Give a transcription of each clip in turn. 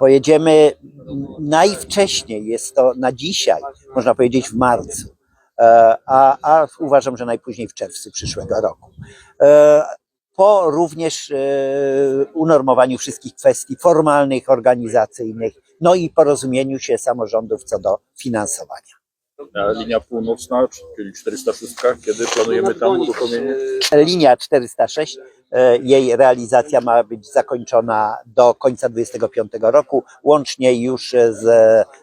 Pojedziemy najwcześniej, jest to na dzisiaj, można powiedzieć w marcu, e, a, a uważam, że najpóźniej w czerwcu przyszłego roku. E, Po również e, unormowaniu wszystkich kwestii formalnych, organizacyjnych, no i porozumieniu się samorządów co do finansowania. Linia północna, czyli 406, kiedy planujemy tam uruchomienie? Linia 406, e, jej realizacja ma być zakończona do końca 2025 roku, łącznie już z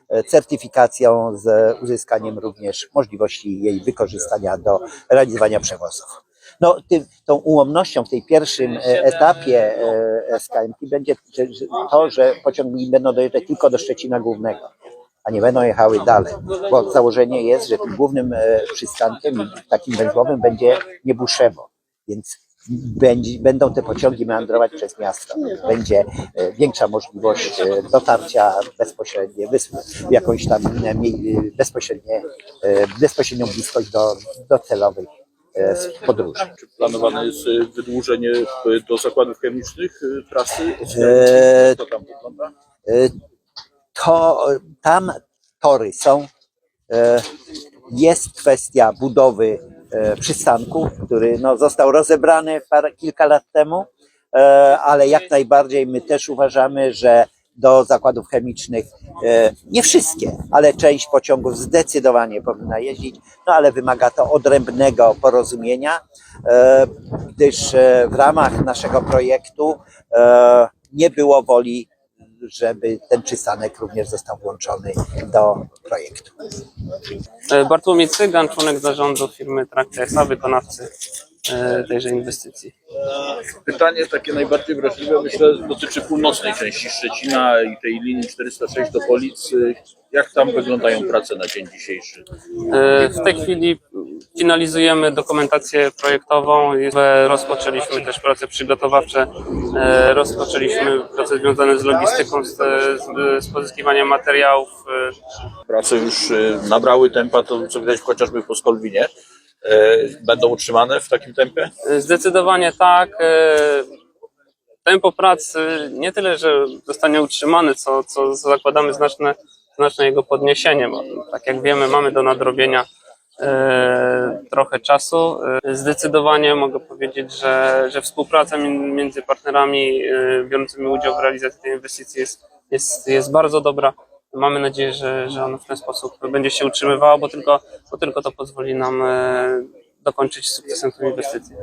e, certyfikacją, z uzyskaniem również możliwości jej wykorzystania do realizowania przewozów. No, tą ułomnością w tej pierwszym e, etapie e, SKMT będzie to, że pociągi będą dojeżdżać tylko do Szczecina Głównego, a nie będą jechały dalej, bo założenie jest, że tym głównym e, przystankiem, takim węzłowym będzie Niebuszewo, więc będzie, będą te pociągi meandrować przez miasto. Będzie e, większa możliwość e, dotarcia bezpośrednie, jakąś tam e, bezpośrednie, bezpośrednią bliskość do, do celowych podróży. Czy planowane jest wydłużenie do zakładów chemicznych trasy? Co tam wygląda? To tam tory są. Jest kwestia budowy przystanku, który no, został rozebrany parę, kilka lat temu, e, ale jak najbardziej my też uważamy, że do zakładów chemicznych e, nie wszystkie, ale część pociągów zdecydowanie powinna jeździć, no ale wymaga to odrębnego porozumienia, e, gdyż e, w ramach naszego projektu e, nie było woli żeby ten przystanek również został włączony do projektu. E, Bartłomiej Cygan, członek zarządu firmy Trakcja S.A., wykonawcy e, tejże inwestycji. Pytanie takie najbardziej wrażliwe, myślę, dotyczy północnej części Szczecina i tej linii 406 do Polic. Y, Jak tam wyglądają prace na dzień dzisiejszy? E, W tej chwili finalizujemy dokumentację projektową. e, Rozpoczęliśmy też prace przygotowawcze. e, Rozpoczęliśmy proces związany z logistyką, z, z, pozyskiwaniem materiałów. e, Prace już y, nabrały tempa, to co widać chociażby po Skolwinie. E, Będą utrzymane w takim tempie? Zdecydowanie tak. E, Tempo pracy nie tyle, że zostanie utrzymane, co, co zakładamy znaczne, znaczne jego podniesienie, bo tak jak wiemy, mamy do nadrobienia e, trochę czasu. E, Zdecydowanie mogę powiedzieć, że, że współpraca między partnerami e, biorącymi udział w realizacji tej inwestycji jest, jest, jest bardzo dobra. Mamy nadzieję, że, że ono w ten sposób będzie się utrzymywało, bo tylko, bo tylko to pozwoli nam e, dokończyć sukcesem tę inwestycję.